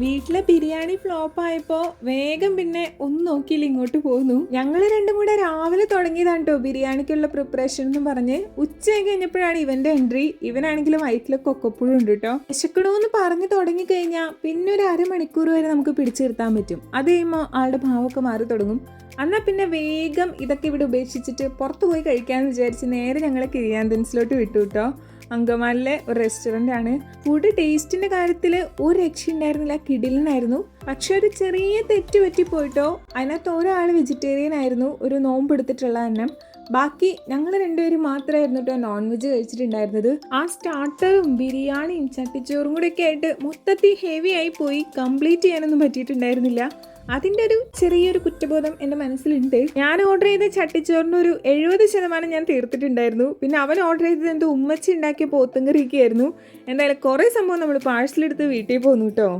വീട്ടിലെ ബിരിയാണി ഫ്ലോപ്പ് ആയപ്പോ വേഗം പിന്നെ ഒന്നും നോക്കിയില്ല ഇങ്ങോട്ട് പോന്നു ഞങ്ങൾ രണ്ടും കൂടെ രാവിലെ തുടങ്ങിയതാണ് കേട്ടോ ബിരിയാണിക്കുള്ള പ്രിപ്പറേഷൻ എന്ന് പറഞ്ഞ്. ഉച്ചയായി കഴിഞ്ഞപ്പോഴാണ് ഇവന്റെ എൻട്രി ഇവനാണെങ്കിൽ വയറ്റിലെ കൊക്കപ്പുഴും ഉണ്ട് കേട്ടോ വിശക്കണമെന്ന് പറഞ്ഞു തുടങ്ങി കഴിഞ്ഞാൽ പിന്നെ ഒരു അരമണിക്കൂർ വരെ നമുക്ക് പിടിച്ചു നിർത്താൻ പറ്റും. അത് കഴിയുമ്പോൾ ആളുടെ ഭാവമൊക്കെ മാറി തുടങ്ങും. എന്നാൽ പിന്നെ വേഗം ഇതൊക്കെ ഇവിടെ ഉപേക്ഷിച്ചിട്ട് പുറത്തു പോയി കഴിക്കാമെന്ന് വിചാരിച്ച് നേരെ ഞങ്ങളെ കിരിയാന്തൻസിലോട്ട് വിട്ടു കേട്ടോ അങ്കമാലിലെ ഒരു റെസ്റ്റോറന്റ് ആണ്. ഫുഡ് ടേസ്റ്റിന്റെ കാര്യത്തിൽ ഒരു രക്ഷയുണ്ടായിരുന്നില്ല കിടിലനായിരുന്നു. പക്ഷെ ഒരു ചെറിയ തെറ്റ് പറ്റിപ്പോയിട്ടോ അതിനകത്ത് ഒരാൾ വെജിറ്റേറിയൻ ആയിരുന്നു. ഒരു നോമ്പ് എടുത്തിട്ടുള്ള തന്നെ ബാക്കി ഞങ്ങൾ രണ്ടുപേരും മാത്രമായിരുന്നു കേട്ടോ നോൺ വെജ് കഴിച്ചിട്ടുണ്ടായിരുന്നത്. ആ സ്റ്റാർട്ടറും ബിരിയാണിയും ചട്ടിച്ചോറും കൂടെ ഒക്കെ ആയിട്ട് മൊത്തത്തിൽ ഹെവി ആയി പോയി. കംപ്ലീറ്റ് ചെയ്യാനൊന്നും പറ്റിയിട്ടുണ്ടായിരുന്നില്ല. അതിന്റെ ഒരു ചെറിയൊരു കുറ്റബോധം എന്റെ മനസ്സിലുണ്ട്. ഞാൻ ഓർഡർ ചെയ്ത ചട്ടിച്ചോറിന്റെ ഒരു എഴുപത് ശതമാനം ഞാൻ തീർത്തിട്ടുണ്ടായിരുന്നു. പിന്നെ അവൻ ഓർഡർ ചെയ്തത് എന്തോ ഉമ്മച്ചി ഉണ്ടാക്കിയ പോത്തും കറിയൊക്കെയായിരുന്നു. എന്തായാലും കുറേ സംഭവം നമ്മൾ പാഴ്സലെടുത്ത് വീട്ടിൽ പോന്നു കേട്ടോ.